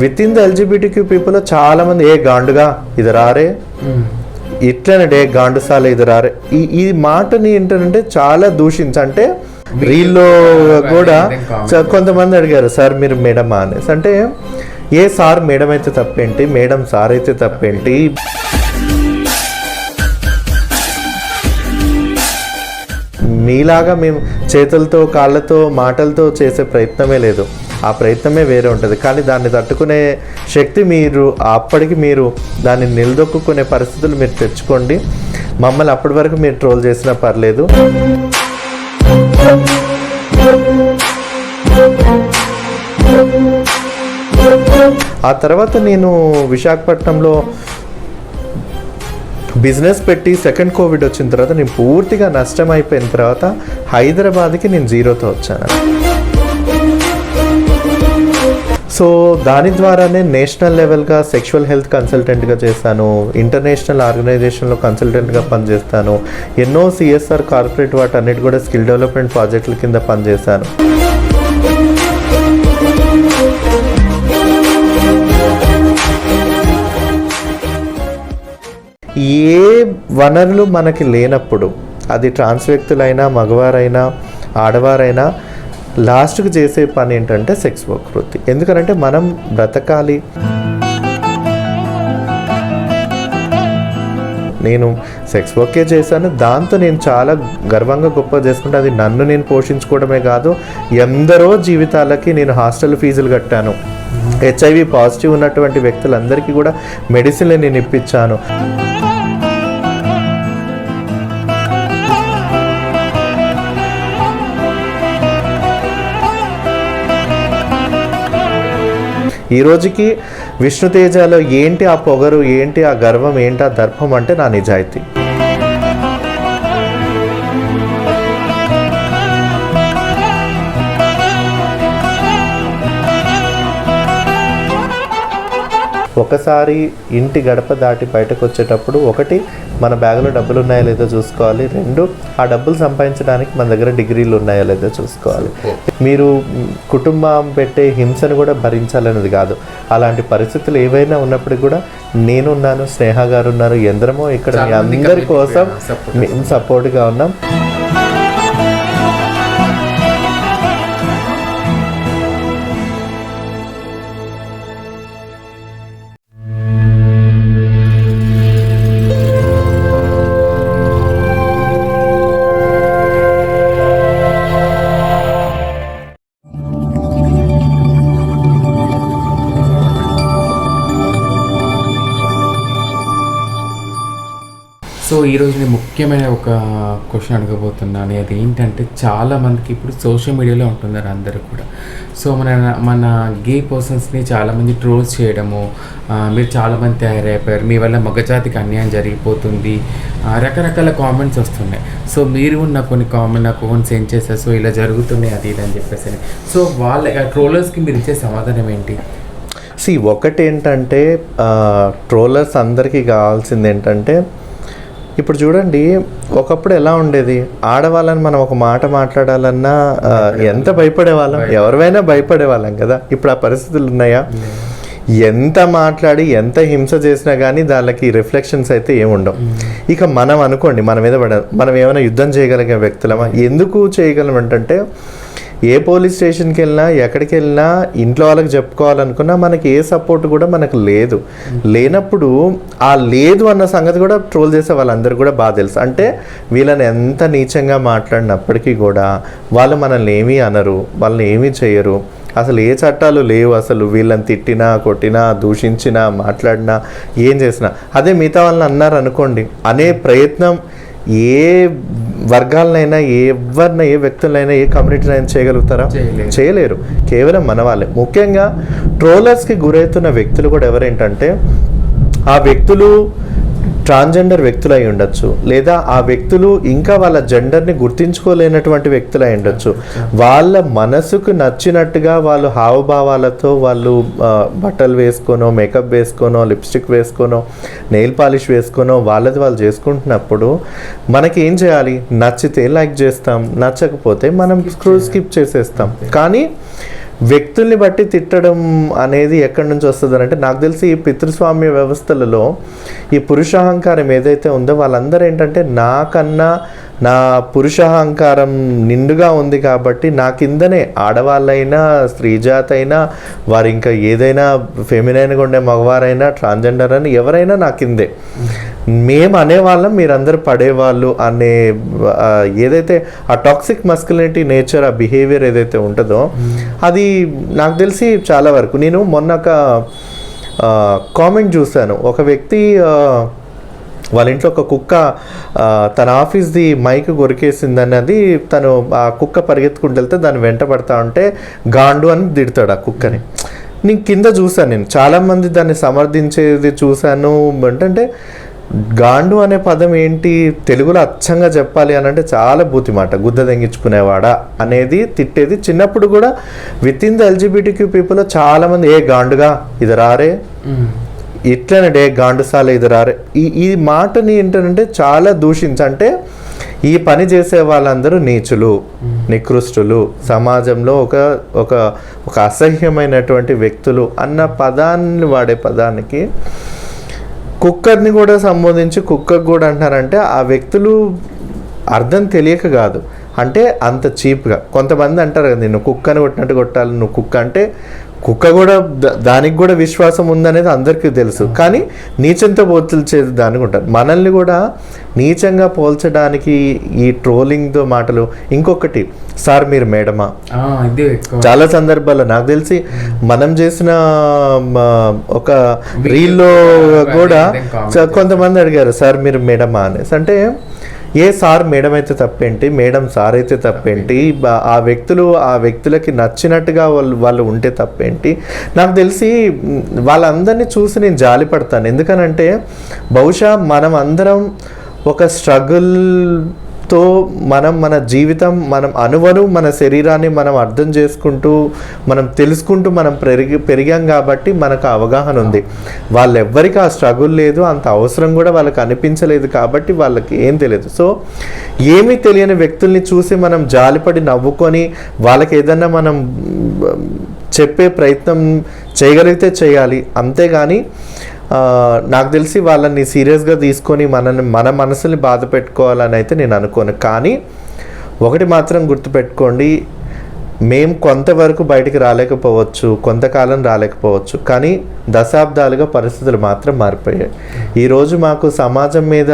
With in the LGBTQ people చాలా మంది ఏ గాండుగా ఇది రారే ఇట్లనే గాండుసాల ఇది రారే ఈ ఈ మాటని ఏంటంటే చాలా దూషించ అంటే రీల్లో కూడా కొంతమంది అడిగారు సార్ మీరు మేడమా? అనేసి. అంటే ఏ సార్ మేడం అయితే తప్పేంటి? మేడం సార్ అయితే తప్పేంటి? మీలాగా మేము చేతులతో కాళ్ళతో మాటలతో చేసే ప్రయత్నమే లేదు. ఆ ప్రయత్నమే వేరే ఉంటుంది. కానీ దాన్ని తట్టుకునే శక్తి మీరు అప్పటికి మీరు దాన్ని నిలదొక్కునే పరిస్థితులు మీరు తెచ్చుకోండి. మమ్మల్ని అప్పటి వరకు మీరు ట్రోల్ చేసినా పర్లేదు. ఆ తర్వాత నేను విశాఖపట్నంలో బిజినెస్ పెట్టి సెకండ్ కోవిడ్ వచ్చిన తర్వాత నేను పూర్తిగా నష్టం అయిపోయిన తర్వాత హైదరాబాద్కి నేను జీరోతో వచ్చాను. సో దాని ద్వారానే నేషనల్ లెవెల్గా సెక్షువల్ హెల్త్ కన్సల్టెంట్గా చేశాను ఇంటర్నేషనల్ ఆర్గనైజేషన్లో కన్సల్టెంట్గా పనిచేస్తాను ఎన్నో సిఎస్ఆర్ కార్పొరేట్ వాటి అన్నిటి కూడా స్కిల్ డెవలప్మెంట్ ప్రాజెక్టుల కింద పనిచేశాను ఏ వనరులు మనకి లేనప్పుడు అది ట్రాన్స్ వ్యక్తులైనా మగవారైనా ఆడవారైనా లాస్ట్కి చేసే పని ఏంటంటే సెక్స్ వర్క్ వృత్తి. ఎందుకంటే మనం బ్రతకాలి. నేను సెక్స్ వర్కే చేశాను. దాంతో నేను చాలా గర్వంగా గొప్ప చేసుకుంటే. అది నన్ను నేను పోషించుకోవడమే కాదు ఎందరో జీవితాలకి నేను హాస్టల్ ఫీజులు కట్టాను. హెచ్ఐవి పాజిటివ్ ఉన్నటువంటి వ్యక్తులందరికీ కూడా మెడిసిన్లు నేను ఇప్పించాను. ఈ రోజుకి విష్ణుతేజలో ఏంటి ఆ పొగరు ఏంటి ఆ గర్వం ఏంటి ఆ దర్పం అంటే నా నిజాయితీ. ఒకసారి ఇంటి గడప దాటి బయటకు వచ్చేటప్పుడు ఒకటి మన బ్యాగులో డబ్బులు ఉన్నాయో లేదో చూసుకోవాలి. రెండు ఆ డబ్బులు సంపాదించడానికి మన దగ్గర డిగ్రీలు ఉన్నాయో లేదో చూసుకోవాలి. మీరు కుటుంబం పెట్టే హింసను కూడా భరించాలనేది కాదు. అలాంటి పరిస్థితులు ఏవైనా ఉన్నప్పటికీ కూడా నేనున్నాను స్నేహ గారు ఉన్నారు ఎందరమో ఇక్కడ మీ అందరి కోసం మేము సపోర్ట్గా ఉన్నాం. ఈరోజు నేను ముఖ్యమైన ఒక క్వశ్చన్ అడగబోతున్నాను. అది ఏంటంటే చాలా మందికి ఇప్పుడు సోషల్ మీడియాలో ఉంటున్నారు అందరూ కూడా. సో మన మన గే పర్సన్స్ని చాలామంది ట్రోల్స్ చేయడము మీరు చాలామంది తయారైపోయారు. మీ వల్ల మగజాతికి అన్యాయం జరిగిపోతుంది. రకరకాల కామెంట్స్ వస్తున్నాయి. సో మీరు ఉన్న కొన్ని కామెంట్ నా కోన్స్ సెండ్ చేశారు? సో ఇలా జరుగుతున్నాయి అది ఇది అని చెప్పేసి సో వాళ్ళ ట్రోలర్స్కి మీరు ఇచ్చే సమాధానం ఏంటి? సి ఒకటి ఏంటంటే ట్రోలర్స్ అందరికీ కావాల్సింది ఏంటంటే ఇప్పుడు చూడండి ఒకప్పుడు ఎలా ఉండేది? ఆడవాళ్ళని మనం ఒక మాట మాట్లాడాలన్నా ఎంత భయపడే వాళ్ళం ఎవరివైనా భయపడే వాళ్ళం కదా? ఇప్పుడు ఆ పరిస్థితులు ఉన్నాయా? ఎంత మాట్లాడి ఎంత హింస చేసినా కానీ దానికి రిఫ్లెక్షన్స్ అయితే ఏముండవు ఇక మనం అనుకోండి మన మీద పడ మనం ఏమైనా యుద్ధం చేయగలిగే వ్యక్తులమా? ఎందుకు చేయగలం ఏంటంటే ఏ పోలీస్ స్టేషన్కి వెళ్ళినా ఎక్కడికి వెళ్ళినా ఇంట్లో వాళ్ళకి చెప్పుకోవాలనుకున్నా మనకి ఏ సపోర్ట్ కూడా మనకు లేదు. లేనప్పుడు ఆ లేదు అన్న సంగతి కూడా ట్రోల్ చేసే వాళ్ళందరూ కూడా బాగా తెలుసు. అంటే వీళ్ళని ఎంత నీచంగా మాట్లాడినప్పటికీ కూడా వాళ్ళు మనల్ని ఏమీ అనరు వాళ్ళని ఏమీ చేయరు అసలు ఏ చట్టాలు లేవు అసలు. వీళ్ళని తిట్టినా కొట్టినా దూషించినా మాట్లాడినా ఏం చేసినా. అదే మిగతా వాళ్ళని అన్నారు అనుకోండి అనే ప్రయత్నం ఏ వర్గాలనైనా ఎవరినైనా ఏ వ్యక్తులైనా ఏ కమ్యూనిటీనైనా చేయగలుగుతారా? చేయలేరు. చేయలేరు. కేవలం మన వాళ్ళే ముఖ్యంగా ట్రోలర్స్కి గురవుతున్న వ్యక్తులు కూడా ఎవరేంటంటే ఆ వ్యక్తులు ట్రాన్స్జెండర్ వ్యక్తులు అయి ఉండొచ్చు. లేదా ఆ వ్యక్తులు ఇంకా వాళ్ళ జెండర్ని గుర్తించుకోలేనటువంటి వ్యక్తులు అయి ఉండొచ్చు. వాళ్ళ మనసుకు నచ్చినట్టుగా వాళ్ళు హావభావాలతో వాళ్ళు బట్టలు వేసుకోనో మేకప్ వేసుకోనో లిప్స్టిక్ వేసుకోనో నెయిల్ పాలిష్ వేసుకోనో వాళ్ళది వాళ్ళు చేసుకుంటున్నప్పుడు మనకి ఏం చేయాలి? నచ్చితే లైక్ చేస్తాం నచ్చకపోతే మనం స్క్రూ స్కిప్ చేసేస్తాం. కానీ వ్యక్తుల్ని బట్టి తిట్టడం అనేది ఎక్కడి నుంచి వస్తుంది అంటే నాకు తెలిసి ఈ పితృస్వామ్య వ్యవస్థలలో ఈ పురుషాహంకారం ఏదైతే ఉందో వాళ్ళందరూ ఏంటంటే నాకన్నా నా పురుషహంకారం నిండుగా ఉంది కాబట్టి నా కిందనే ఆడవాళ్ళైనా స్త్రీజాతైనా అయినా వారు ఇంకా ఏదైనా ఫెమినైన్గా ఉండే మగవారైనా ట్రాన్స్జెండర్ అని ఎవరైనా నా కిందే. మేము అనేవాళ్ళం మీరందరూ పడేవాళ్ళు అనే ఏదైతే ఆ టాక్సిక్ మస్కులినిటీ నేచర్ ఆ బిహేవియర్ ఏదైతే ఉంటుందో అది నాకు తెలిసి చాలా వరకు. నేను మొన్న ఒక కామెంట్ చూశాను. ఒక వ్యక్తి వాళ్ళ ఇంట్లో ఒక కుక్క తన ఆఫీస్ది మైక్ కొరికేసింది అన్నది తను ఆ కుక్క పరిగెత్తుకుంటూ వెళ్తే దాన్ని వెంట పడతా ఉంటే గాండు అని తిడతాడు ఆ కుక్కని. నేను కింద చూశాను నేను. చాలామంది దాన్ని సమర్థించేది చూశాను. ఏంటంటే గాండు అనే పదం ఏంటి? తెలుగులో అచ్చంగా చెప్పాలి అని అంటే చాలా బూతి మాట గుద్ద తెంగించుకునేవాడా అనేది తిట్టేది. చిన్నప్పుడు కూడా with in the LGBTQ people చాలామంది ఏ గాండుగా ఇది రారే? మ్మ్. డే గాండుసాల ఎదురారే ఈ ఈ మాటని ఏంటంటే చాలా దూషించి అంటే ఈ పని చేసే వాళ్ళందరూ నీచులు నికృష్టులు సమాజంలో ఒక ఒక ఒక అసహ్యమైనటువంటి వ్యక్తులు అన్న పదాన్ని వాడే పదానికి కుక్కర్ని కూడా సంబోధించి కుక్కర్ కూడా అంటున్నారంటే ఆ వ్యక్తులు అర్థం తెలియక కాదు అంటే అంత చీప్గా. కొంతమంది అంటారు కదా నిన్ను కుక్కని కొట్టినట్టు కొట్టాలి నువ్వు కుక్క. అంటే కుక్క కూడా దానికి కూడా విశ్వాసం ఉందనేది అందరికీ తెలుసు. కానీ నీచంతో పోల్చేది దానికి ఉంటారు. మనల్ని కూడా నీచంగా పోల్చడానికి ఈ ట్రోలింగ్తో మాటలు. ఇంకొకటి సార్ మీరు మేడమా? చాలా సందర్భాల్లో నాకు తెలిసి మనం చేసిన ఒక రీల్లో కూడా కొంతమంది అడిగారు సార్ మీరు మేడమా? అనేసి. అంటే ఏ సార్ మేడం అయితే తప్పేంటి? మేడం సార్ అయితే తప్పేంటి ఆ వ్యక్తులు ఆ వ్యక్తులకి నచ్చినట్టుగా వాళ్ళు వాళ్ళు ఉంటే తప్పేంటి? నాకు తెలిసి వాళ్ళందరినీ చూసి నేను జాలి పడతాను. ఎందుకనంటే బహుశా మనం అందరం ఒక స్ట్రగుల్ తో మనం మన జీవితం మనం అనువను మన శరీరాన్ని మనం అర్థం చేసుకుంటూ మనం తెలుసుకుంటూ మనం పెరిగి పెరిగాం కాబట్టి మనకు అవగాహన ఉంది. వాళ్ళెవ్వరికి ఆ స్ట్రగుల్ లేదు అంత అవసరం కూడా వాళ్ళకి అనిపించలేదు కాబట్టి వాళ్ళకి ఏం తెలియదు. సో ఏమీ తెలియని వ్యక్తుల్ని చూసి మనం జాలిపడి నవ్వుకొని వాళ్ళకి ఏదన్నా మనం చెప్పే ప్రయత్నం చేయగలిగితే చేయాలి. అంతేగాని నాకు తెలిసి వాళ్ళని సీరియస్గా తీసుకొని మనని మన మనసుని బాధ పెట్టుకోవాలని అయితే నేను అనుకోను. కానీ ఒకటి మాత్రం గుర్తుపెట్టుకోండి మేము కొంతవరకు బయటికి రాలేకపోవచ్చు కొంతకాలం రాలేకపోవచ్చు కానీ దశాబ్దాలుగా పరిస్థితులు మాత్రం మారిపోయాయి. ఈరోజు మాకు సమాజం మీద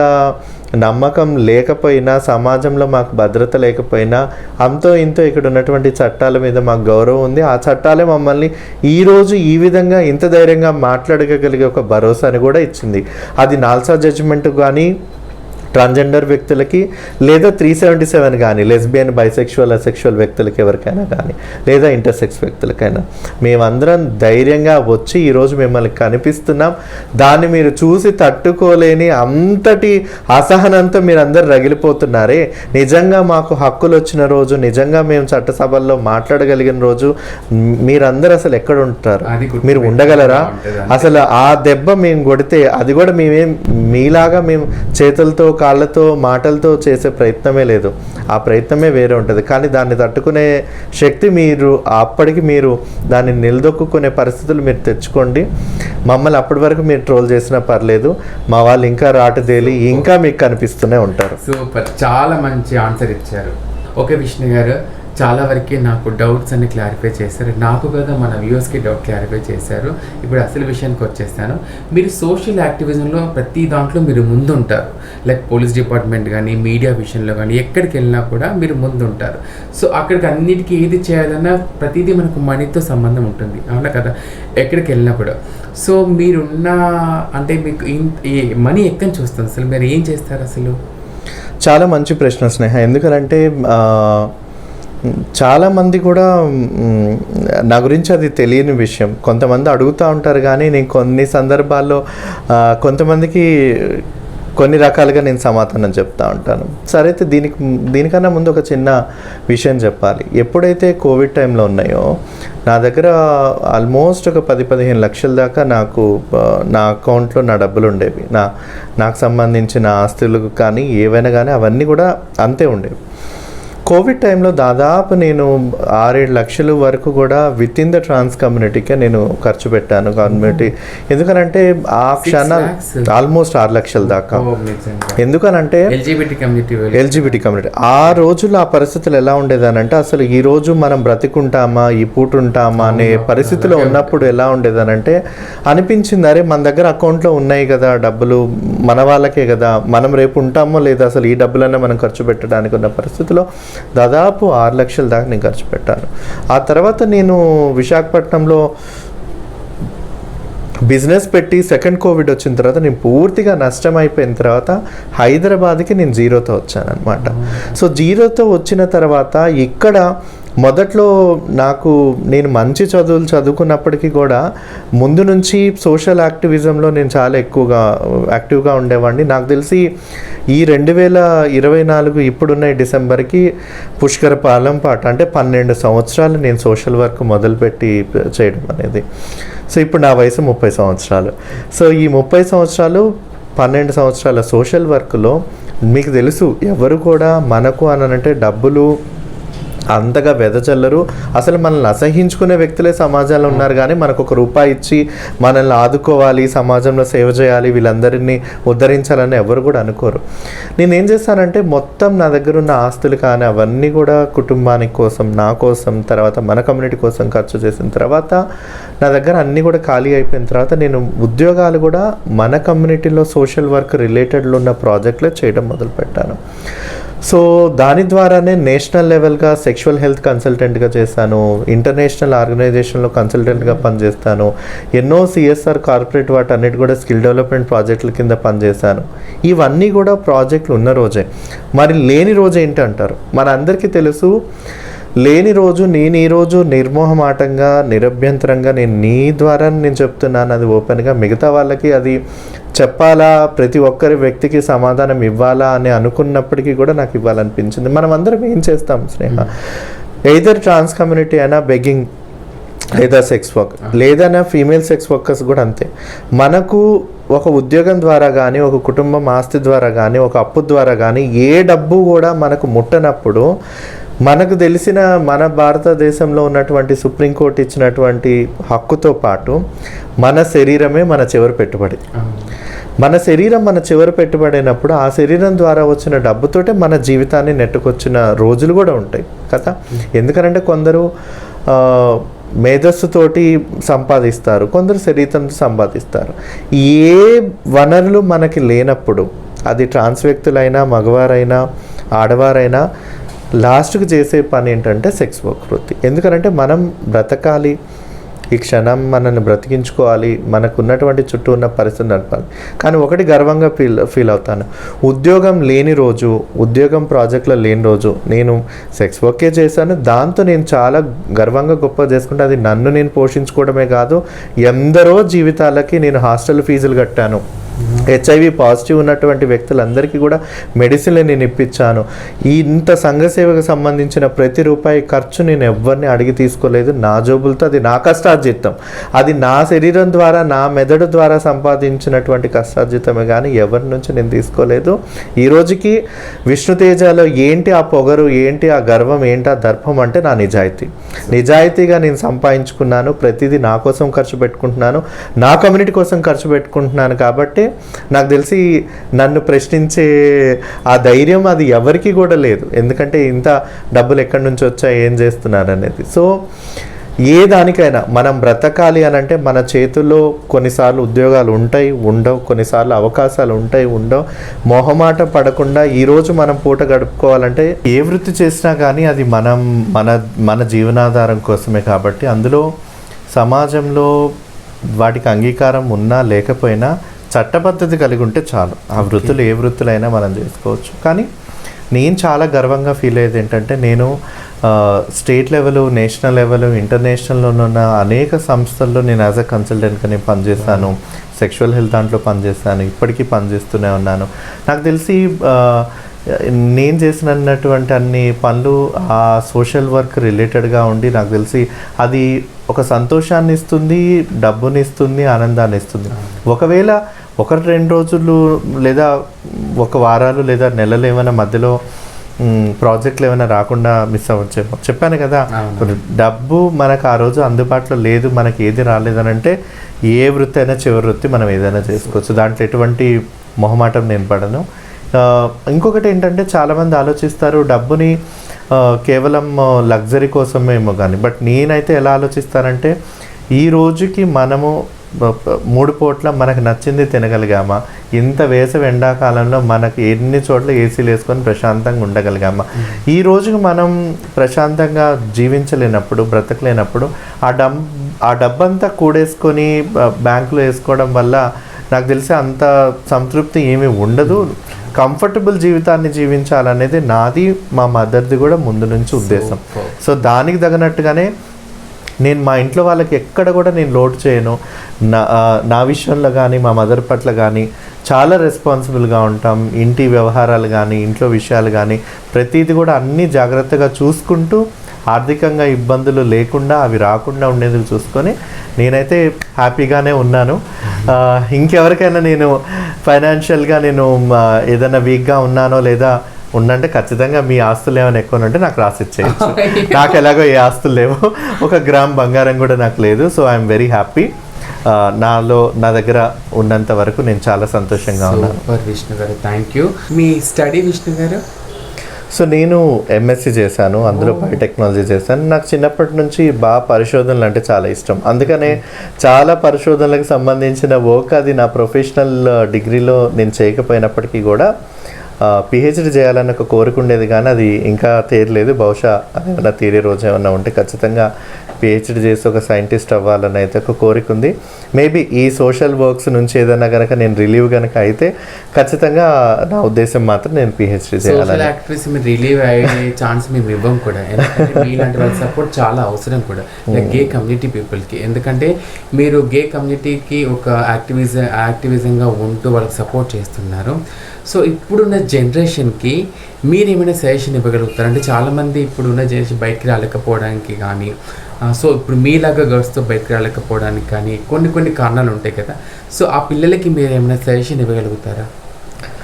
నమ్మకం లేకపోయినా సమాజంలో మాకు భద్రత లేకపోయినా అంతో ఇంతో ఇక్కడ ఉన్నటువంటి చట్టాల మీద మాకు గౌరవం ఉంది. ఆ చట్టాలే మమ్మల్ని ఈరోజు ఈ విధంగా ఇంత ధైర్యంగా మాట్లాడగలిగే ఒక భరోసాని కూడా ఇచ్చింది. అది నాల్సా జడ్జిమెంట్ కానీ ట్రాన్స్జెండర్ వ్యక్తులకి లేదా త్రీ సెవెంటీ సెవెన్ కానీ లెస్బియన్ బైసెక్షువల్ అసెక్షువల్ వ్యక్తులకి ఎవరికైనా కానీ లేదా ఇంటర్సెక్స్ వ్యక్తులకైనా మేమందరం ధైర్యంగా వచ్చి ఈరోజు మిమ్మల్ని కనిపిస్తున్నాం. దాన్ని మీరు చూసి తట్టుకోలేని అంతటి అసహనంతో మీరు అందరు రగిలిపోతున్నారే. నిజంగా మాకు హక్కులు వచ్చిన రోజు నిజంగా మేము చట్టసభల్లో మాట్లాడగలిగిన రోజు మీరందరూ అసలు ఎక్కడ ఉంటారు? మీరు ఉండగలరా. అసలు ఆ దెబ్బ మేము కొడితే అది కూడా మేమేం మీలాగా మేము చేతులతో కాళ్ళతో మాటలతో చేసే ప్రయత్నమే లేదు. ఆ ప్రయత్నమే వేరే ఉంటుంది. కానీ దాన్ని తట్టుకునే శక్తి మీరు అప్పటికి మీరు దాన్ని నిలదొక్కునే పరిస్థితులు మీరు తెచ్చుకోండి. మమ్మల్ని అప్పటి వరకు మీరు ట్రోల్ చేసినా పర్లేదు. మా వాళ్ళు ఇంకా రాటదేలి ఇంకా మీకు కనిపిస్తూనే ఉంటారు. సూపర్. చాలా మంచి ఆన్సర్ ఇచ్చారు. ఓకే విష్ణు గారు చాలా వరకు నాకు డౌట్స్ అన్ని క్లారిఫై చేశారు. నాకు కదా మన వ్యూవర్స్కి డౌట్ క్లారిఫై చేశారు. ఇప్పుడు అసలు విషయానికి వచ్చేస్తాను. మీరు సోషల్ యాక్టివిజంలో ప్రతి దాంట్లో మీరు ముందుంటారు. లైక్ పోలీస్ డిపార్ట్మెంట్ కానీ మీడియా విషయంలో కానీ ఎక్కడికి వెళ్ళినా కూడా మీరు ముందుంటారు. సో అక్కడికి అన్నిటికీ ఏది చేయాలన్నా ప్రతిదీ మనకు మనీతో సంబంధం ఉంటుంది. అవునా కదా? ఎక్కడికి వెళ్ళినా కూడా. సో మీరున్న అంటే మీకు మనీ ఎక్కడి నుంచి వస్తుంది? అసలు మీరు ఏం చేస్తారు అసలు? చాలా మంచి ప్రశ్న స్నేహ. ఎందుకంటే చాలామంది కూడా నా గురించి అది తెలియని విషయం. కొంతమంది అడుగుతూ ఉంటారు కానీ నేను కొన్ని సందర్భాల్లో కొంతమందికి కొన్ని రకాలుగా నేను సమాధానం చెప్తా ఉంటాను. సరే అయితే దీనికి దీనికన్నా ముందు ఒక చిన్న విషయం చెప్పాలి. ఎప్పుడైతే కోవిడ్ టైంలో ఉన్నాయో నా దగ్గర ఆల్మోస్ట్ ఒక పది పదిహేను లక్షల దాకా నాకు నా అకౌంట్లో నా డబ్బులు ఉండేవి. నా నాకు సంబంధించిన ఆస్తులు కానీ ఏవైనా కానీ అవన్నీ కూడా అంతే ఉండేవి. కోవిడ్ టైంలో దాదాపు నేను ఆరేడు లక్షల వరకు కూడా విత్ ఇన్ ద ట్రాన్స్ కమ్యూనిటీకే నేను ఖర్చు పెట్టాను కమ్యూనిటీ ఎందుకనంటే ఆ క్షణాలు? ఆల్మోస్ట్ ఆరు లక్షల దాకా. ఎందుకనంటే ఎల్జిబిటి కమ్యూనిటీ ఎల్జిబిటీ కమ్యూనిటీ ఆ రోజుల్లో ఆ పరిస్థితులు ఎలా ఉండేదనంటే అసలు ఈ రోజు మనం బ్రతికుంటామా ఈ పూట ఉంటామా అనే పరిస్థితిలో ఉన్నప్పుడు ఎలా ఉండేదనంటే అనిపించింది అరే మన దగ్గర అకౌంట్లో ఉన్నాయి కదా డబ్బులు మన వాళ్ళకే కదా మనం రేపు ఉంటామో లేదా అసలు ఈ డబ్బులన్నా మనం ఖర్చు పెట్టడానికి ఉన్న పరిస్థితిలో దాదాపు ఆరు లక్షల దాకా నేను ఖర్చు పెట్టాను. ఆ తర్వాత నేను విశాఖపట్నంలో బిజినెస్ పెట్టి సెకండ్ కోవిడ్ వచ్చిన తర్వాత నేను పూర్తిగా నష్టం అయిపోయిన తర్వాత హైదరాబాద్కి నేను జీరోతో వచ్చాను అనమాట సో జీరోతో వచ్చిన తర్వాత ఇక్కడ మొదట్లో నాకు నేను మంచి చదువులు చదువుకున్నప్పటికీ కూడా ముందు నుంచి సోషల్ యాక్టివిజంలో నేను చాలా ఎక్కువగా యాక్టివ్గా ఉండేవాడిని. నాకు తెలిసి ఈ రెండు వేల ఇరవై నాలుగు ఇప్పుడున్న ఈ డిసెంబర్కి పుష్కరపాలెం పాట అంటే పన్నెండు సంవత్సరాలు నేను సోషల్ వర్క్ మొదలుపెట్టి చేయడం అనేది. సో ఇప్పుడు నా వయసు ముప్పై సంవత్సరాలు. సో ఈ ముప్పై సంవత్సరాలు పన్నెండు సంవత్సరాల సోషల్ వర్క్లో మీకు తెలుసు ఎవరు కూడా మనకు అనంటే డబ్బులు అంతగా వెదజల్లరు అసలు మనల్ని అసహించుకునే వ్యక్తులే సమాజంలో ఉన్నారు కానీ మనకు ఒక రూపాయి ఇచ్చి మనల్ని ఆదుకోవాలి సమాజంలో సేవ చేయాలి వీళ్ళందరినీ ఉద్ధరించాలని ఎవరు కూడా అనుకోరు. నేను ఏం చేస్తానంటే మొత్తం నా దగ్గర ఉన్న ఆస్తులు కానీ అవన్నీ కూడా కుటుంబానికి కోసం నా కోసం తర్వాత మన కమ్యూనిటీ కోసం ఖర్చు చేసిన తర్వాత నా దగ్గర అన్నీ కూడా ఖాళీ అయిపోయిన తర్వాత నేను ఉద్యోగాలు కూడా మన కమ్యూనిటీలో సోషల్ వర్క్ రిలేటెడ్లో ఉన్న ప్రాజెక్టులు చేయడం మొదలుపెట్టాను. సో దాని ద్వారానే నేషనల్ లెవెల్గా సెక్షువల్ హెల్త్ కన్సల్టెంట్గా చేశాను ఇంటర్నేషనల్ ఆర్గనైజేషన్లో కన్సల్టెంట్గా పనిచేస్తాను ఎన్నో సిఎస్ఆర్ కార్పొరేట్ వాటి అన్నిటి కూడా స్కిల్ డెవలప్మెంట్ ప్రాజెక్టుల కింద పనిచేశాను. ఇవన్నీ కూడా ప్రాజెక్టులు ఉన్న రోజే. మరి లేని రోజు ఏంటి అంటారు? మన అందరికీ తెలుసు లేని రోజు నేను ఈరోజు నిర్మోహమాటంగా నిరభ్యంతరంగా నేను నీ ద్వారా నేను చెప్తున్నాను అది ఓపెన్గా మిగతా వాళ్ళకి అది చెప్పాలా? ప్రతి ఒక్కరి వ్యక్తికి సమాధానం ఇవ్వాలా అని అనుకున్నప్పటికీ కూడా నాకు ఇవ్వాలనిపించింది. మనం అందరం ఏం చేస్తాం స్నేహ? ఎయిదర్ ట్రాన్స్ కమ్యూనిటీ అయినా బెగ్గింగ్ లేదా సెక్స్ వర్క్ లేదైనా ఫీమేల్ సెక్స్ వర్కర్స్ కూడా అంతే. మనకు ఒక ఉద్యోగం ద్వారా కానీ ఒక కుటుంబం ఆస్తి ద్వారా కానీ ఒక అప్పు ద్వారా కానీ ఏ డబ్బు కూడా మనకు ముట్టనప్పుడు మనకు తెలిసిన మన భారతదేశంలో ఉన్నటువంటి సుప్రీంకోర్టు ఇచ్చినటువంటి హక్కుతో పాటు మన శరీరమే మన చివరి పెట్టుబడి. మన శరీరం మన చివరి పెట్టుబడినప్పుడు ఆ శరీరం ద్వారా వచ్చిన డబ్బుతోటే మన జీవితాన్ని నెట్టుకొచ్చిన రోజులు కూడా ఉంటాయి కదా? ఎందుకంటే కొందరు మేధస్సుతోటి సంపాదిస్తారు కొందరు శరీరంతో సంపాదిస్తారు. ఏ వనరులు మనకి లేనప్పుడు అది ట్రాన్స్ వ్యక్తులైనా మగవారైనా ఆడవారైనా లాస్ట్కి చేసే పని ఏంటంటే సెక్స్ వర్క్ వృత్తి ఎందుకంటే మనం బ్రతకాలి ఈ క్షణం మనల్ని బ్రతికించుకోవాలి మనకున్నటువంటి చుట్టూ ఉన్న పరిస్థితి నడపాలి. కానీ ఒకటి గర్వంగా ఫీల్ ఫీల్ అవుతాను. ఉద్యోగం లేని రోజు ఉద్యోగం ప్రాజెక్ట్లో లేని రోజు నేను సెక్స్ వర్కే చేశాను. దాంతో నేను చాలా గర్వంగా గొప్ప చేసుకుంటే అది నన్ను నేను పోషించుకోవడమే కాదు ఎందరో జీవితాలకి నేను హాస్టల్ ఫీజులు కట్టాను. హెచ్ఐవి పాజిటివ్ ఉన్నటువంటి వ్యక్తులందరికీ కూడా మెడిసిన్లు నేను ఇప్పించాను ఇంత సంఘ సేవకు సంబంధించిన ప్రతి రూపాయి ఖర్చు నేను ఎవరిని అడిగి తీసుకోలేదు. నా జోబులతో అది నా కష్టార్జితం. అది నా శరీరం ద్వారా నా మెదడు ద్వారా సంపాదించినటువంటి కష్టార్జితమే కానీ ఎవరి నుంచి నేను తీసుకోలేదు. ఈ రోజుకి విష్ణుతేజలో ఏంటి ఆ పొగరు ఏంటి ఆ గర్వం ఏంటి ఆ దర్పం అంటే నా నిజాయితీ. నిజాయితీగా నేను సంపాదించుకున్నాను. ప్రతిదీ నా కోసం ఖర్చు పెట్టుకుంటున్నాను. నా కమ్యూనిటీ కోసం ఖర్చు పెట్టుకుంటున్నాను కాబట్టి నాకు తెలిసి నన్ను ప్రశ్నించే ఆ ధైర్యం అది ఎవరికీ కూడా లేదు. ఎందుకంటే ఇంత డబ్బులు ఎక్కడి నుంచి వచ్చాయి ఏం చేస్తున్నారు అనేది. సో ఏ దానికైనా మనం బ్రతకాలి అని అంటే మన చేతుల్లో కొన్నిసార్లు ఉద్యోగాలు ఉంటాయి ఉండవు. కొన్నిసార్లు అవకాశాలు ఉంటాయి ఉండవు. మొహమాట పడకుండా ఈరోజు మనం పూట గడుపుకోవాలంటే ఏ వృత్తి చేసినా కానీ అది మనం మన మన జీవనాధారం కోసమే కాబట్టి అందులో సమాజంలో వాటికి అంగీకారం ఉన్నా లేకపోయినా చట్టబద్ధత కలిగి ఉంటే చాలు. ఆ వృత్తులు ఏ వృత్తులైనా మనం చేసుకోవచ్చు. కానీ నేను చాలా గర్వంగా ఫీల్ అయ్యేది ఏంటంటే నేను స్టేట్ లెవెల్ నేషనల్ లెవెల్ ఇంటర్నేషనల్లో ఉన్న అనేక సంస్థల్లో నేను యాజ్ అ కన్సల్టెంట్గా నేను పనిచేస్తాను సెక్షువల్ హెల్త్ దాంట్లో పనిచేస్తాను ఇప్పటికీ పనిచేస్తూనే ఉన్నాను. నాకు తెలిసి నేను చేసినటువంటి అన్ని పనులు ఆ సోషల్ వర్క్ రిలేటెడ్గా ఉండి నాకు తెలిసి అది ఒక సంతోషాన్ని ఇస్తుంది డబ్బుని ఇస్తుంది ఆనందాన్ని ఇస్తుంది. ఒకవేళ ఒక రెండు రోజులు లేదా ఒక వారాలు లేదా నెలలు ఏమైనా మధ్యలో ప్రాజెక్టులు ఏమైనా రాకుండా మిస్ అవ్వచ్చేమో. చెప్పాను కదా డబ్బు మనకు ఆ రోజు అందుబాటులో లేదు మనకి ఏది రాలేదని అంటే ఏ వృత్తి అయినా చివరి వృత్తి మనం ఏదైనా చేసుకోవచ్చు. దాంట్లో ఎటువంటి మొహమాటం నేను పడను. ఇంకొకటి ఏంటంటే చాలామంది ఆలోచిస్తారు డబ్బుని కేవలం లగ్జరీ కోసమేమో కానీ బట్ నేనైతే ఎలా ఆలోచిస్తానంటే ఈ రోజుకి మనము మూడు పూట్ల మనకు నచ్చింది తినగలిగామా? ఇంత వేసవి ఎండాకాలంలో మనకి ఎన్ని చోట్ల ఏసీలు వేసుకొని ప్రశాంతంగా ఉండగలిగామా? ఈ రోజుకి మనం ప్రశాంతంగా జీవించలేనప్పుడు బ్రతకలేనప్పుడు ఆ డబ్ ఆ డబ్బంతా కూడేసుకొని బ్యాంకులో వేసుకోవడం వల్ల నాకు తెలిసి అంత సంతృప్తి ఏమీ ఉండదు. కంఫర్టబుల్ జీవితాన్ని జీవించాలనేది నాది మా మదర్ది కూడా ముందు నుంచి ఉద్దేశం. సో దానికి తగినట్టుగానే నేను మా ఇంట్లో వాళ్ళకి ఎక్కడ కూడా నేను లోటు చేయను. నా నా విషయంలో కానీ మా మదర్ పట్ల కానీ చాలా రెస్పాన్సిబుల్గా ఉంటాం. ఇంటి వ్యవహారాలు కానీ ఇంట్లో విషయాలు కానీ ప్రతిదీ కూడా అన్నీ జాగ్రత్తగా చూసుకుంటూ ఆర్థికంగా ఇబ్బందులు లేకుండా అవి రాకుండా ఉండేందుకు చూసుకొని నేనైతే హ్యాపీగానే ఉన్నాను. ఇంకెవరికైనా నేను ఫైనాన్షియల్గా నేను ఏదైనా వీక్గా ఉన్నానో లేదా ఉండంటే ఖచ్చితంగా మీ ఆస్తులు ఏమైనా ఎక్కువ ఉంటే నాకు రాసిచ్చేయచ్చు నాకు ఎలాగో ఏ ఆస్తులు లేవు. ఒక గ్రామ్ బంగారం కూడా నాకు లేదు. So I'm very happy. నాలో నా దగ్గర ఉన్నంత వరకు నేను చాలా సంతోషంగా ఉన్నాను. Vishnu garu thank you. Me study Vishnu garu? So నేను ఎంఎస్సి చేశాను అందులో బయోటెక్నాలజీ చేశాను. నాకు చిన్నప్పటి నుంచి బాగా పరిశోధనలు అంటే చాలా ఇష్టం. అందుకనే చాలా పరిశోధనలకు సంబంధించిన వర్క్ అది నా ప్రొఫెషనల్ డిగ్రీలో నేను చేయకపోయినప్పటికీ కూడా పిహెచ్డి చేయాలని ఒక కోరిక ఉండేది కానీ అది ఇంకా తీరలేదు. బహుశా అది ఏమన్నా తీరే రోజు ఏమన్నా ఉంటే ఖచ్చితంగా పిహెచ్డి చేసి ఒక సైంటిస్ట్ అవ్వాలని అయితే ఒక కోరిక ఉంది. మేబీ ఈ సోషల్ వర్క్స్ నుంచి ఏదైనా కనుక నేను రిలీవ్ కనుక అయితే ఖచ్చితంగా నా ఉద్దేశం మాత్రం నేను పిహెచ్డి చేయాలని. యాక్టివిటీస్ మీరు రిలీవ్ అయ్యే ఛాన్స్ మేము ఇవ్వం కూడా. ఎందుకంటే మీలాంటి వాళ్ళ సపోర్ట్ చాలా అవసరం కూడా. గే కమ్యూనిటీ పీపుల్కి ఎందుకంటే మీరు గే కమ్యూనిటీకి ఒక యాక్టివిజం యాక్టివిజంగా ఉంటూ వాళ్ళకి సపోర్ట్ చేస్తున్నారు. సో ఇప్పుడున్న జనరేషన్కి మీరు ఏమైనా సజెషన్ ఇవ్వగలుగుతారు? అంటే చాలామంది ఇప్పుడున్న జనరేషన్ బయటికి రాలేకపోవడానికి కానీ సో ఇప్పుడు మీలాగా గర్ల్స్తో బయటకు రాలేకపోవడానికి కానీ కొన్ని కొన్ని కారణాలు ఉంటాయి కదా. సో ఆ పిల్లలకి మీరు ఏమైనా సజెషన్ ఇవ్వగలుగుతారా?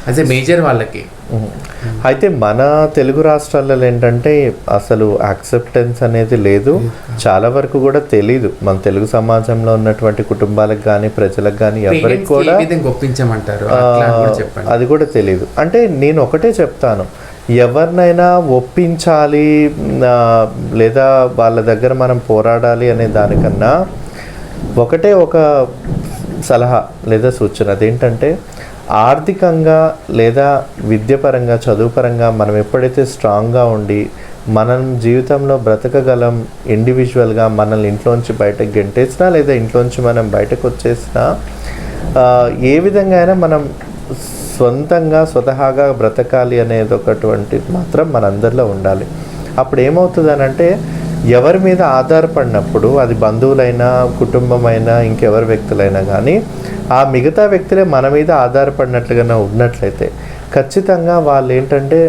యాజ్ ఎ మేజర్ వాళ్ళకి. అయితే మన తెలుగు రాష్ట్రాలలో ఏంటంటే అసలు యాక్సెప్టెన్స్ అనేది లేదు. చాలా వరకు కూడా తెలీదు. మన తెలుగు సమాజంలో ఉన్నటువంటి కుటుంబాలకు కానీ ప్రజలకు కానీ ఎవరికి కూడా ఏ అది కూడా తెలియదు అంటే నేను ఒకటే చెప్తాను. ఎవరినైనా ఒప్పించాలి లేదా వాళ్ళ దగ్గర మనం పోరాడాలి అనే దానికన్నా ఒకటే ఒక సలహా లేదా సూచన. అదేంటంటే ఆర్థికంగా లేదా విద్యపరంగా చదువుపరంగా మనం ఎప్పుడైతే స్ట్రాంగ్గా ఉండి మనం జీవితంలో బ్రతకగలం ఇండివిజువల్గా మనల్ని ఇంట్లోంచి బయటకు గెంటేసినా లేదా ఇంట్లోంచి మనం బయటకు వచ్చేసినా ఏ విధంగా అయినా మనం సొంతంగా స్వతహాగా బ్రతకాలి అనేది ఒకటువంటి మాత్రం మనందరిలో ఉండాలి. అప్పుడు ఏమవుతుందనంటే ఎవరి మీద ఆధారపడినప్పుడు అది బంధువులైనా కుటుంబమైనా ఇంకెవరి వ్యక్తులైనా కానీ ఆ మిగతా వ్యక్తులే మన మీద ఆధారపడినట్లుగా ఉన్నట్లయితే ఖచ్చితంగా వాళ్ళు ఏంటంటే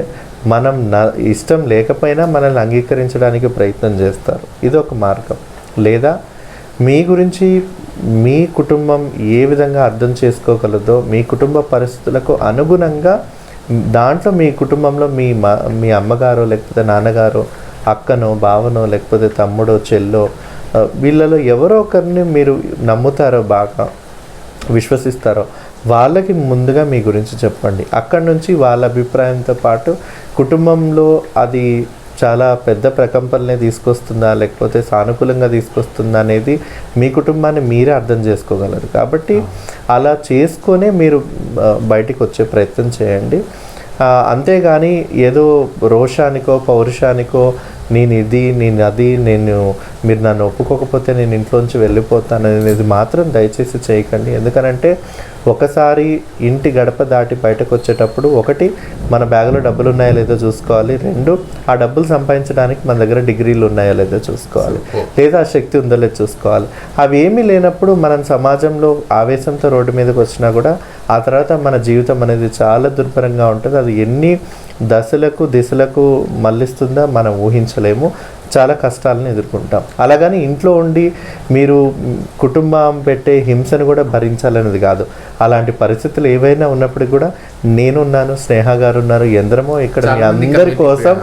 మనం న ఇష్టం లేకపోయినా మనల్ని అంగీకరించడానికి ప్రయత్నం చేస్తారు. ఇది ఒక మార్గం. లేదా మీ గురించి మీ కుటుంబం ఏ విధంగా అర్థం చేసుకోగలదో మీ కుటుంబ పరిస్థితులకు అనుగుణంగా దాంట్లో మీ కుటుంబంలో మీ మా మీ అమ్మగారో లేకపోతే నాన్నగారో అక్కనో బావనో లేకపోతే తమ్ముడో చెల్లో వీళ్ళలో ఎవరో ఒకరిని మీరు నమ్ముతారో బాగా విశ్వసిస్తారో వాళ్ళకి ముందుగా మీ గురించి చెప్పండి. అక్కడి నుంచి వాళ్ళ అభిప్రాయంతో పాటు కుటుంబంలో అది చాలా పెద్ద ప్రకంపనలే తీసుకొస్తుందా లేకపోతే సానుకూలంగా తీసుకొస్తుందా అనేది మీ కుటుంబాన్ని మీరే అర్థం చేసుకోగలరు. కాబట్టి అలా చేసుకొనే మీరు బయటికి వచ్చే ప్రయత్నం చేయండి. అంతేగాని ఏదో రోషానికో పౌరుషానికో నేను ఇది నేను అది నేను మీరు నన్ను ఒప్పుకోకపోతే నేను ఇంట్లోంచి వెళ్ళిపోతాను అనేది మాత్రం దయచేసి చేయకండి. ఎందుకనంటే ఒకసారి ఇంటి గడప దాటి బయటకు వచ్చేటప్పుడు ఒకటి మన బ్యాగ్లో డబ్బులు ఉన్నాయో లేదో చూసుకోవాలి. రెండు ఆ డబ్బులు సంపాదించడానికి మన దగ్గర డిగ్రీలు ఉన్నాయో లేదో చూసుకోవాలి. లేదా ఆ శక్తి ఉందో లేదో చూసుకోవాలి. అవి ఏమీ లేనప్పుడు మనం సమాజంలో ఆవేశంతో రోడ్డు మీదకి వచ్చినా కూడా ఆ తర్వాత మన జీవితం అనేది చాలా దుర్భరంగా ఉంటుంది. అది ఎన్ని దశలకు దిశలకు మళ్ళిస్తుందో? మనం ఊహించలేము. చాలా కష్టాలను ఎదుర్కొంటాం. అలాగని ఇంట్లో ఉండి మీరు కుటుంబం పెట్టే హింసను కూడా భరించాలనేది కాదు. అలాంటి పరిస్థితులు ఏవైనా ఉన్నప్పటికీ కూడా నేనున్నాను స్నేహ గారు ఉన్నారు ఎందరమో ఇక్కడ మీ అందరి కోసం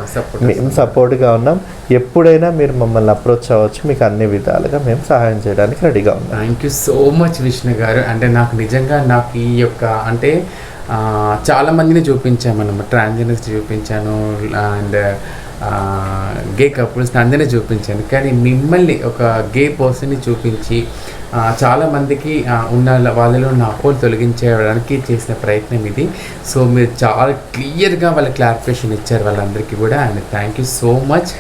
మేము సపోర్ట్గా ఉన్నాం. ఎప్పుడైనా మీరు మమ్మల్ని అప్రోచ్ అవ్వచ్చు. మీకు అన్ని విధాలుగా మేము సహాయం చేయడానికి రెడీగా ఉన్నాం. Thank you so much Vishnu garu. అంటే నాకు నిజంగా నాకు ఈ యొక్క అంటే చాలామందిని చాలా మందిని చూపించాను మనం ట్రాన్స్జెండర్స్ చూపించాను అండ్ గే కపుల్స్ని అందరినీ చూపించాను. కానీ మిమ్మల్ని ఒక గే పర్సన్ని చూపించి చాలామందికి ఉన్న వాళ్ళలో ఉన్న అపోలు తొలగించేయడానికి చేసిన ప్రయత్నం ఇది. సో మీరు చాలా క్లియర్గా వాళ్ళ క్లారిఫికేషన్ ఇచ్చారు వాళ్ళందరికీ కూడా. And thank you so much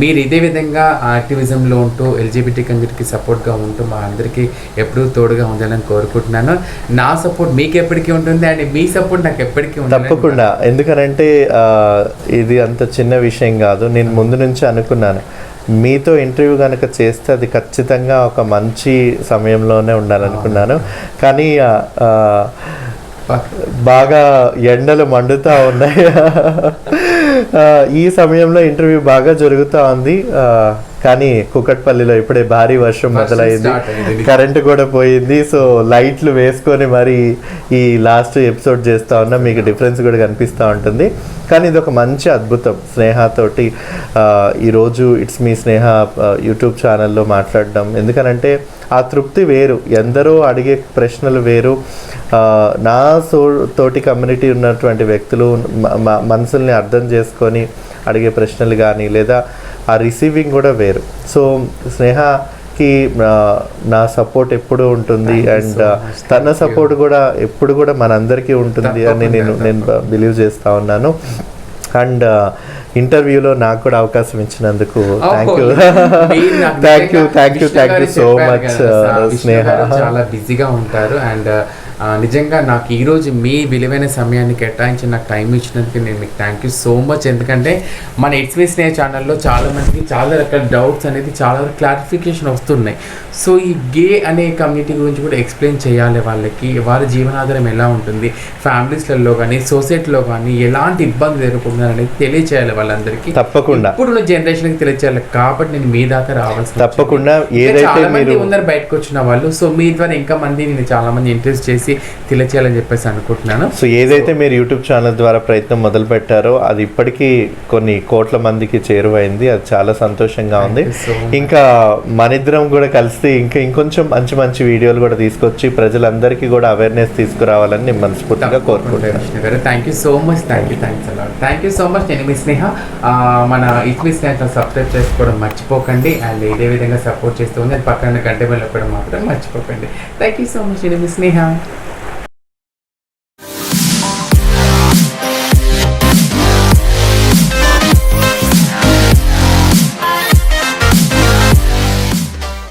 మీరు ఇదే విధంగా యాక్టివిజంలో ఉంటూ ఎల్జీబీటీ కమ్యూనిటీకి సపోర్ట్గా ఉంటూ మా అందరికీ ఎప్పుడూ తోడుగా ఉండాలని కోరుకుంటున్నాను. నా సపోర్ట్ మీకు ఎప్పటికీ ఉంటుంది అండ్ మీ సపోర్ట్ నాకు ఎప్పటికీ ఉండాలని తప్పకుండా. ఎందుకనంటే ఇది అంత చిన్న విషయం కాదు. నేను ముందు నుంచి అనుకున్నాను. మీతో ఇంటర్వ్యూ కనుక చేస్తే అది ఖచ్చితంగా ఒక మంచి సమయంలోనే ఉండాలనుకున్నాను. కానీ బాగా ఎండలు మండుతూ ఉన్నాయి. ఈ సమయంలో ఇంటర్వ్యూ బాగా జరుగుతూ ఉంది. కానీ కుకట్పల్లిలో ఇప్పుడే భారీ వర్షం మొదలైంది. కరెంట్ కూడా పోయింది. సో లైట్లు వేసుకొని మరి ఈ లాస్ట్ ఎపిసోడ్ చేస్తూ ఉన్నా మీకు డిఫరెన్స్ కూడా కనిపిస్తూ ఉంటుంది. కానీ ఇది ఒక మంచి అద్భుతం స్నేహతోటి. ఈరోజు ఇట్స్ మీ స్నేహ యూట్యూబ్ ఛానల్లో మాట్లాడడం. ఎందుకనంటే ఆ తృప్తి వేరు. ఎందరో అడిగే ప్రశ్నలు వేరు. నా సో తోటి కమ్యూనిటీ ఉన్నటువంటి వ్యక్తులు మనసుల్ని అర్థం చేసుకొని అడిగే ప్రశ్నలు కానీ లేదా ఆ రిసీవింగ్ కూడా వేరు. సో స్నేహకి నా సపోర్ట్ ఎప్పుడు ఉంటుంది అండ్. తన. సపోర్ట్ కూడా ఎప్పుడు కూడా మనందరికీ ఉంటుంది అని నేను నేను బిలీవ్ చేస్తా ఉన్నాను. అండ్ ఇంటర్వ్యూలో నాకు కూడా అవకాశం ఇచ్చినందుకు thank you thank you thank you thank you so much Sneha. చాలా బిజీగా ఉంటారు. అండ్ నిజంగా నాకు ఈ రోజు మీ విలువైన సమయాన్ని కేటాయించి నాకు టైం ఇచ్చినందుకు నేను మీకు థ్యాంక్ యూ సో మచ్ ఎందుకంటే మన ఎట్స్ మీ స్నేహ ఛానల్లో చాలా మందికి చాలా రకాల డౌట్స్ అనేది చాలా క్లారిఫికేషన్ వస్తున్నాయి. సో ఈ గే అనే కమ్యూనిటీ గురించి కూడా ఎక్స్ప్లెయిన్ చేయాలి వాళ్ళకి. వారి జీవనాధారం ఎలా ఉంటుంది? ఫ్యామిలీస్లలో కానీ సొసైటీలో కానీ ఎలాంటి ఇబ్బందులు ఎదుర్కొంటున్నారు అనేది తెలియచేయాలి వాళ్ళందరికీ. తప్పకుండా. ఇప్పుడున్న జనరేషన్కి తెలియచేయాలి. కాబట్టి నేను మీ దాకా రావాల్సి తప్పకుండా. ఏదైతే మీరు ఉన్నారు బయటకు వచ్చిన వాళ్ళు సో మీ ద్వారా ఇంకా మంది నేను చాలా మంది ఇంట్రెస్ట్ చేసి తెలియచేయాలని చెప్పేసి అనుకుంటున్నాను. సో ఏదైతే మీరు యూట్యూబ్ ఛానల్ ద్వారా ప్రయత్నం మొదలు పెట్టారో అది ఇప్పటికీ కొన్ని కోట్ల మందికి చేరువైంది. అది చాలా సంతోషంగా ఉంది. ఇంకా మనిద్దరం కూడా కలిసి ఇంకా ఇంకొంచెం మంచి మంచి వీడియోలు కూడా తీసుకొచ్చి ప్రజలందరికీ కూడా అవేర్నెస్ తీసుకురావాలని నేను మనస్ఫూర్తిగా కోరుకుంటున్నాను. Thank you so much thank you thanks అలా థ్యాంక్ యూ సో మచ్ నేను మీ స్నేహ మన ఇట్ మీ స్నేహ సబ్స్క్రైబ్ చేసుకోవడం మర్చిపోకండి. అండ్ ఇదే విధంగా సపోర్ట్ చేస్తూ ఉంది పక్కన గంట వెళ్ళకపోవడం మాత్రం మర్చిపోకండి. థ్యాంక్ యూ సో మచ్ నేను మీ స్నేహ.